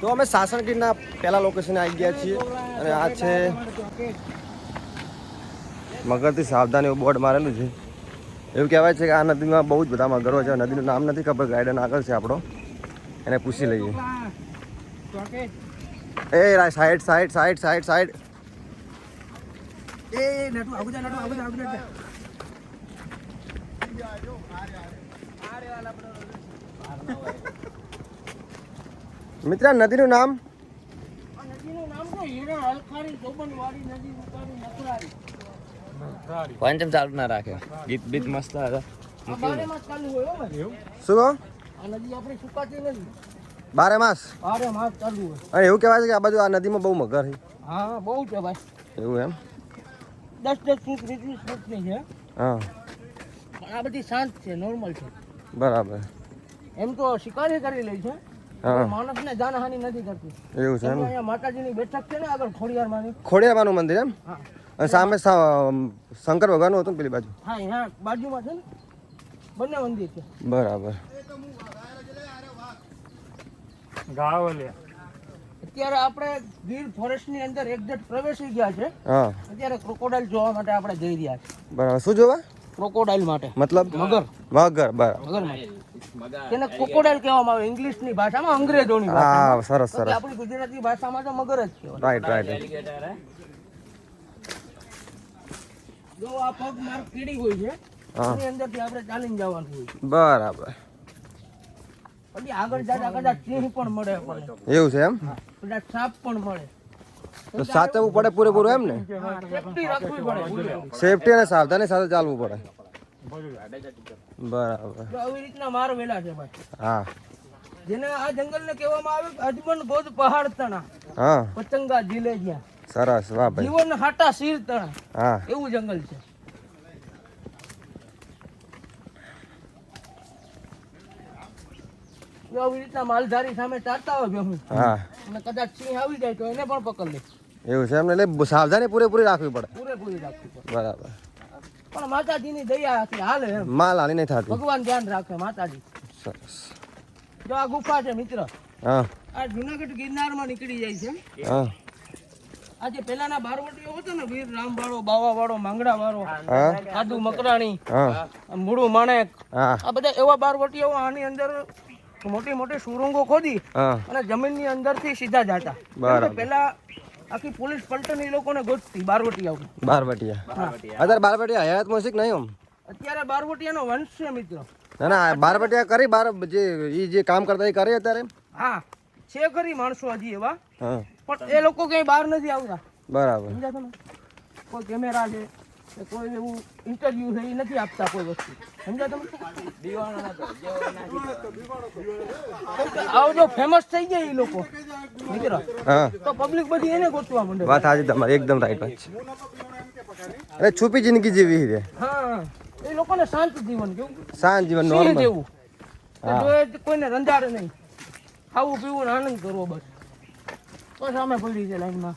તો અમે સાસણગીરના પહેલા લોકેશને આવી ગયા છીએ. અને આ છે મગરથી સાવધાન એવું બોર્ડ મારેલું છે. એવું કહેવાય છે કે આ નદીમાં બહુ જ બધા મગરો છે. નદીનું નામ નથી ખબર ગાઈડન આગળ છે આપણો. એને પૂછી લઈએ. એ રા side side side side side એ નટુ આગુ જા નટુ. આગુ જા આગુ જા આ નદીનું નામ? નદીનું નામ પંચમ ચાલુ ના રાખે. ગીત બીત મસ્ત હતા. શું કહો? આ નદી આપણી સુકાતી નથી. બારે માસ બારે માસ ચાલુ અને એવું કહેવાય છે કે આ બાજુ આ નદીમાં બહુ મગર છે. હા બહુ છે ભાઈ એવું એમ? દસ દસ ફૂટ વીસ ફૂટની છે હા. આ બધી શાંત છે નોર્મલ છે. બરાબર. એમ તો શિકારી કરી લે છે. માણસને જાનહાનિ નથી કરતી એવું છે એમ? અહીંયા માતાજીની બેઠક છે ને આગળ ખોડિયારમાંની. ખોડિયારમાંનું મંદિર એમ? અને સામે શંકર ભગવાનનું હતું પેલી બાજુ? હા અહીંયા બાજુમાં છે ને બંને મંદિર છે. બરાબર. અત્યારે આપણે ગીર ફોરેસ્ટની અંદર એક્ઝેક્ટ પ્રવેશી ગયા છે. હા. અત્યારે ક્રોકોડાઇલ જોવા માટે આપણે જઈ રહ્યા છે બરાબર. શું જોવા? ક્રોકોડાઇલ માટે. મતલબ? મગર. મગર બરાબર. મગર માટે. તેને કોકોડાઈલ કહેવામાં આવે ઇંગ્લિશની ભાષામાં અંગ્રેજોની હા ભાષામાં. સરસ સરસ. આપણી ગુજરાતી ભાષામાં તો મગર જ કહેવાય. રાઈટ રાઈટ જો આ પગ માર કીડી હોય છે. એની અંદરથી આપણે ચાલીને જવાનું હોય. બરાબર. પછી આગળ જતા કદાચ સિંહ પણ મળે આપણને. એવું છે એમ? કદાચ સાપ પણ મળે. તો સાચવવું પડે પૂરેપૂરું એમ ને. સેફટી અને સાવધાની સાથે ચાલવું પડે. બરાબર. આવી રીતના માર વેલા છે ભાઈ. હા. જેને આ જંગલને કહેવામાં આવે અજમન ગોદ પહાડ તણા. હા. પતંગા જીલે જ્યાં. સરસ વાહ ભાઈ. જીવન હાટા શીર તણા. હા. એવું જંગલ છે. આવી રીતના માલધારી સામે ચાલતા હોય ભેહું હા. અને કદાચ સિંહ આવી જાય તો એને પણ પકડ લે. એવું છે એમ એટલે સાવધાની પૂરેપૂરી રાખવી પડે. પૂરેપૂરી રાખવી પડે. બરાબર. પણ માતાજીની દયાથી હાલે એમ. માલ હાની નહીં થતી. ભગવાન ધ્યાન રાખે માતાજી. સરસ. જો આ ગુફા છે મિત્ર હા. આ જુનાગઢ ગિરનારમાં નીકળી જાય છે. હા. આ જે પેલાના બારવટીઓ હતો ને વીર રામ વાળો બાવા વાળો માંગડા વાળો સાધુ મકરાણી મૂળું માણેક આ બધા એવા બારવટીઓ આની અંદર મોટી મોટી સુરંગો ખોદી અને જમીનની અંદરથી સીધા જાતા. પેલા આખી પોલીસ પલટન એ લોકોને ગોતતી બારવટિયા બારવટિયા. અત્યારે બારવટિયા હયાતમાં છે કે નહીં આમ અત્યારે બારવટિયાનો વંશ છે મિત્રો. ના ના બારવટિયા કરી બાર જે ઈ જે કામ કરતા એ કરે અત્યારે? હા છે ખરી માણસો હજી એવા. હા. પણ એ લોકો ક્યાંય બહાર નથી આવતા. બરાબર. કોઈ કેમેરા છે કોઈ એવું ઇન્ટરવ્યુ છે એ નથી આપતા કોઈ વસ્તુ. સમજ્યા તમે? આવો જો ફેમસ થઈ ગયા એ લોકો. તો પબ્લિક બધી એને ગોતવા માંડે. વાત આજે તમારી એકદમ રાઈટ વાત છે. અરે છુપી જિંદગી જેવી છે. હા. એ લોકોને શાંત જીવન કેવું? શાંત જીવન નોર્મલ જેવું. કોઈને રંજાડે નહીં. ખાવું પીવું આનંદ કરવો બસ. બસ સામે પડી છે લાઈનમાં.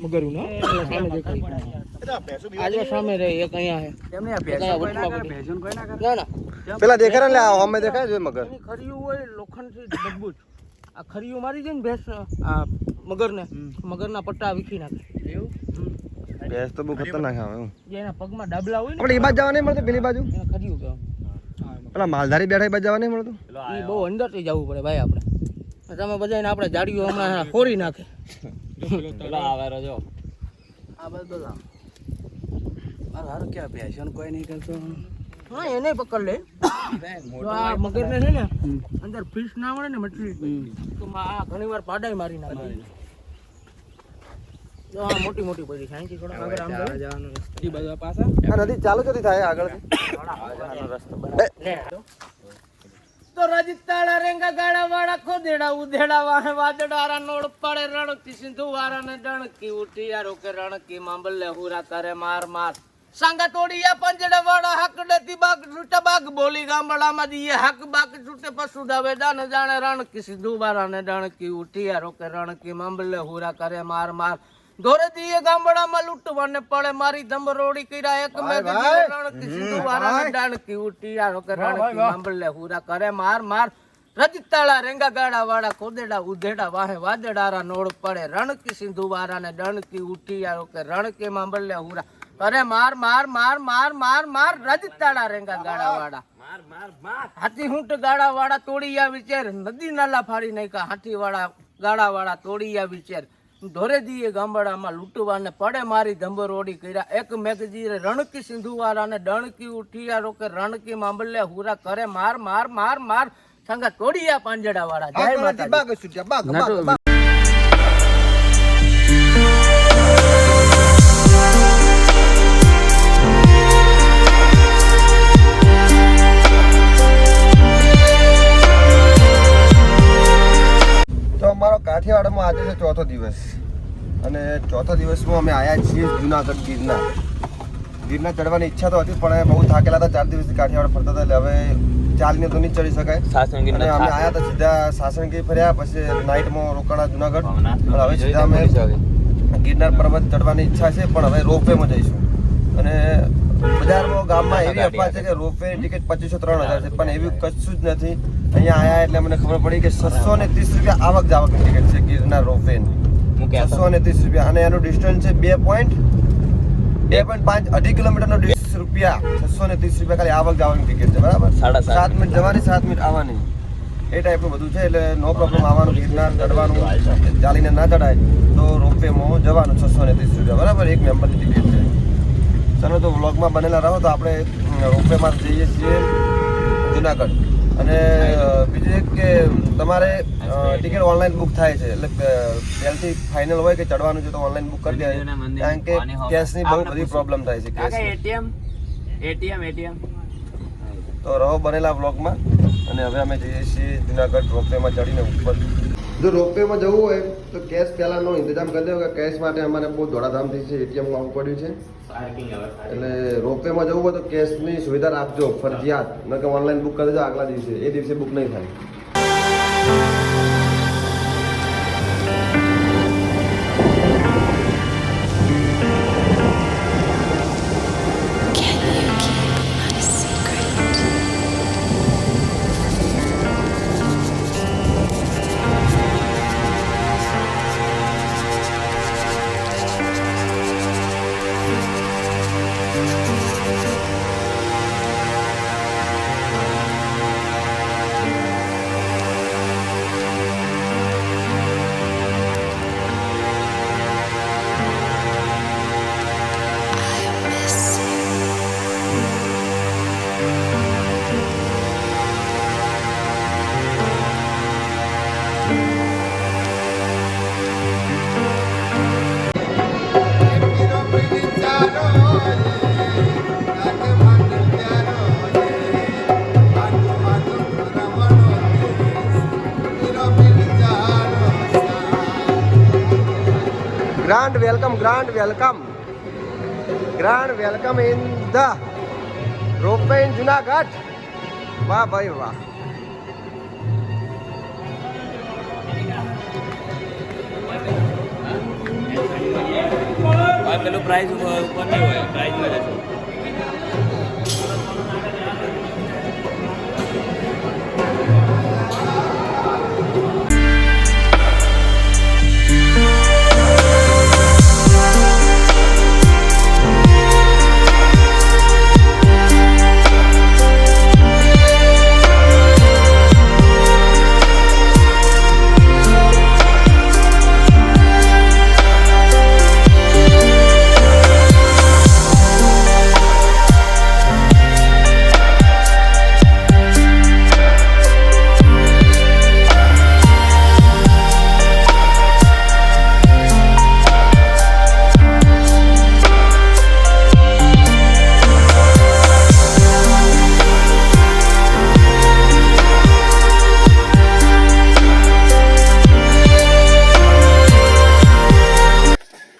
મગરું ના દેખાય આજે સામે રહે એક અહીંયા હે એક અહીંયા ભેંસો કોઈ ના ના પેલા દેખાય ને એટલે અમે દેખાય છે મગર ખરીયું હોય લોખંડથી મજબૂત આ ખરીયું મારી દે ને ભેંસ આ મગર મગરને મગરના પટ્ટા વીખી નાખે એવું ભેંસ તો બહુ ખતરનાક આવે હું એના પગમાં ડાબલા હોય ને આપણે એ બાજુ જવા નહીં મળતું પેલી બાજુ ખરીયું કે પેલા માલધારી બેઠા એ બાજુ જવા નહીં મળતું એ બહુ અંદરથી જવું પડે ભાઈ આપણે તમે બધાને આપણે જાડીઓ હમણાં ખોરી નાખે પેલા આવેરો જો. આ બધા મારો હારો ક્યાં ભેસન કોઈ નહીં કરતો? હા એને પકડ લે. જો આ છે ને અંદર ફિશ ના મળે ને મછલી તો આ ઘણી વાર પાડાઈ મારી નાખે. મોટી મોટી પછી છે. થોડા આગળ આમ જાઓ. રસ્તો. પાછા. નદી ચાલુ ચોથી થાય આગળ લે તો રજતાળા રેંગા ગાડા વાળા ખોદેડા ઉધેડા વાહે વાદડારા નોડ પડે રણકી સિંધુ વારા ને ઉઠી ઉઠિયારો કે રણકી મામલે હુરા કરે માર માર. સાંગા તોડિયા પંજડા વાળા હકડેતી બાગ છૂટા બાગ, બોલી ગામડામાં દીએ હક બાગ છૂટે પશુ ડાવે દાન જાણે રણકી સિંધુ વારા ને ઉઠી ઉઠિયારો કે રણકી મામલે હુરા કરે માર માર. ધોરે દીએ ગામડામાં લૂંટવાને પડે મારી ધમરોડી કર્યા. એક મેં રણકી સિંધુ વારા ને ઉટી ઉઠિયારો કે રણકી માંબલે હુરા કરે માર માર. રજતાળા રેંગા ગાડા વાળા કોદેડા ઉધેડા વાહે વાદડારા નોળ પડે. રણકી સિંધુ વારા ને ડણકી આરો કે રણકી માંબલે હુરા અરે માર માર માર માર માર માર. રજતાળા રેંગા ગાડા વાળા. માર માર માર. હાથી હુંટ ગાડા વાળા તોડિયા વિચાર નદી નાલા ફાડી નાખ્યા. હાથી વાળા ગાડા વાળા તોડિયા વિચાર ધોરે દીએ ગામડામાં લૂંટવાને પડે મારી ધંબરોડી કર્યા. એક મેઘજીરે રણકી સિંધુવાળાને ડણકી ઉઠિયા રોકે રણકી માંબલે હુરા કરે માર માર માર માર સંગા તોડિયા પાંજડાવાળા. જય માતાજી. કાઠિયાવાડમાં આજે છે ચોથો દિવસ. અને ચોથો દિવસમાં અમે આવ્યા છીએ જુનાગઢ ગીરના. ગીરના ચડવાની ઈચ્છા તો હતી પણ બહુ થાકેલા હતા. ચાર દિવસથી કાઠિયાવાડ ફરતા હતા એટલે હવે ચાલીને તો નહીં ચડી શકાય. અને અમે આવ્યા હતા સીધા સાસણગીર ફર્યા પછી નાઇટમાં રોકાણા જુનાગઢ. અને હવે સીધા અમે ગિરનાર પર્વત ચડવાની ઈચ્છા છે પણ હવે રોપવેમાં જઈશું. અને બજારમાં ગામમાં એવી અફવા છે કે રોપવે ટિકિટ પચીસો ત્રણ હજાર છે. પણ એવું કશું જ નથી. અહીંયા આયા એટલે મને ખબર પડી કે છસો ને ત્રીસ રૂપિયા આવક જાવક ટિકિટ છે ગીરના રોપવેની. છસો ને ત્રીસ રૂપિયા. અને એનું ડિસ્ટન્સ છે બે પોઈન્ટ બે પોઈન્ટ પાંચ અઢી કિલોમીટરનો ડિસ્ટન્સ રૂપિયા. છસો ને ત્રીસ રૂપિયા ખાલી આવક જાવકની ટિકિટ છે બરાબર? સાત. સાત મિનિટ જવાની સાત મિનિટ આવવાની. એ ટાઈપનું બધું છે એટલે નો પ્રોબ્લેમ આવવાનું. ગિરનાર ચડવાનું ચાલીને ના ચડાય તો રોપવેમાં જવાનું છસો ને ત્રીસ રૂપિયા. બરાબર? એક મેમ્બરની ટિકિટ છે. ચાલો તો વ્લોગમાં બનેલા રહો તો આપણે રોપવેમાં જઈએ છીએ જુનાગઢ. અને બીજું એક કે તમારે ટિકિટ ઓનલાઈન બુક થાય છે. એટલે પહેલથી ફાઇનલ હોય કે ચડવાનું છે તો ઓનલાઈન બુક કરી દેવાય. કારણ કે કેશની બહુ બધી પ્રોબ્લેમ થાય છે કેશ એટીએમ એટીએમ એટીએમ તો રહો બનેલા વ્લોગમાં અને હવે અમે જઈએ છીએ જુનાગઢ રોપવેમાં ચડીને ઉપર. જો રોપવેમાં જવું હોય તો કેશ પહેલાંનો ઇંતજામ કરી દેવો કે કેશ માટે અમારે બહુ દોડાધામથી છે એટીએમ આવવું પડ્યું છે. એટલે રોપવેમાં જવું હોય તો કેશની સુવિધા રાખજો ફરજિયાત. ન કે ઓનલાઈન બુક કરી દેજો આગલા દિવસે. એ દિવસે બુક નહીં થાય. Grand welcome grand welcome grand welcome in the ropeway in Junagadh વાહ ભાઈ વાહ પેલું પ્રાઇઝ ઉપર નહીં હોય પ્રાઇઝ મળે છે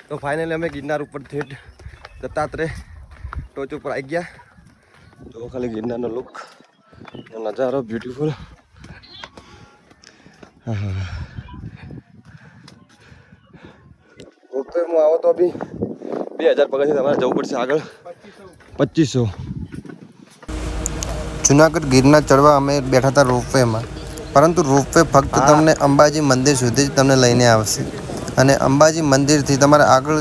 તો ફાઇનલી અમે ગિરનાર ઉપર ઠેઠ દત્તાત્રેય ટોચ ઉપર આવી ગયા. જો ખાલી ગિરનારનો લુક નજારો બ્યુટીફુલ રોપવેમાં આવો તો બી બે હજાર પગથિયા તમારે જવું પડશે આગળ. પચીસો. જુનાગઢ ગિરનાર ચડવા અમે બેઠા હતા રોપવેમાં. પરંતુ રોપવે ફક્ત તમને અંબાજી મંદિર સુધી જ તમને લઈને આવશે. અને અંબાજી મંદિરથી તમારે આગળ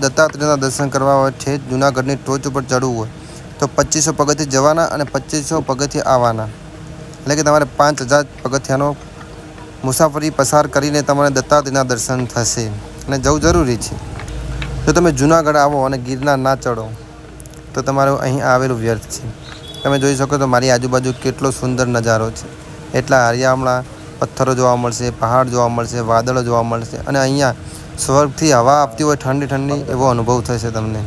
દત્તાત્રેયના દર્શન કરવા છે જુનાગઢની ટોચ ઉપર ચડવું હોય, તો પચીસો પગથી જવાના અને પચીસો પગથી આવવાના. એટલે કે તમારે પાંચ હજાર પગથિયાનો મુસાફરી પસાર કરીને તમારે દત્તાત્રેયના દર્શન થશે. અને જવું જરૂરી છે. જો તમે જુનાગઢ આવો અને ગિરનાર ના ચડો, તો તમારું અહીં આવેલું વ્યર્થ છે. તમે જોઈ શકો તો મારી આજુબાજુ કેટલો સુંદર નજારો છે. એટલા હરિયામણા પથ્થરો જોવા મળશે, પહાડ જોવા મળશે, વાદળો જોવા મળશે અને અહીંયા સ્વર્ગથી હવા આપતી હોય ઠંડી ઠંડી એવો અનુભવ થશે તમને.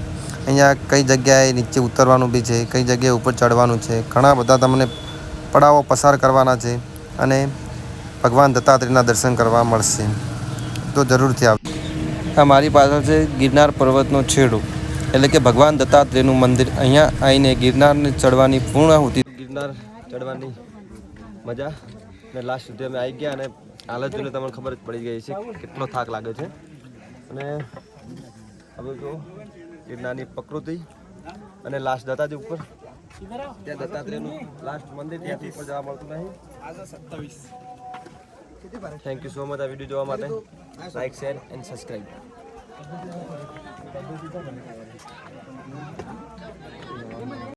અહીંયા કઈ જગ્યાએ નીચે ઉતરવાનું બી છે, કઈ જગ્યાએ ઉપર ચડવાનું છે, ઘણા બધા તમને પડાવો પસાર કરવાના છે અને ભગવાન દત્તાત્રેયના દર્શન કરવા મળશે. તો જરૂરથી આવ આ મારી પાછળ છે ગિરનાર પર્વતનો છેડો. એટલે કે ભગવાન દત્તાત્રેયનું મંદિર. અહીંયા આવીને ગિરનારને ચડવાની પૂર્ણ હોતી ગિરનાર ચડવાની મજા? ને લાસ્ટ સુધી અમે આવી ગયા અને હાલત જોઈને તમને ખબર જ પડી ગઈ છે કેટલો થાક લાગે છે. અને હવે જો ગિરનારની પ્રકૃતિ અને લાસ્ટ દત્તાજી ઉપર. ત્યાં દત્તાત્રેયનું લાસ્ટ મંદિર ત્યાંથી ઉપર જવા મળતું નહીં. થેન્ક યુ સો મચ આ વીડિયો જોવા માટે. Like share and subscribe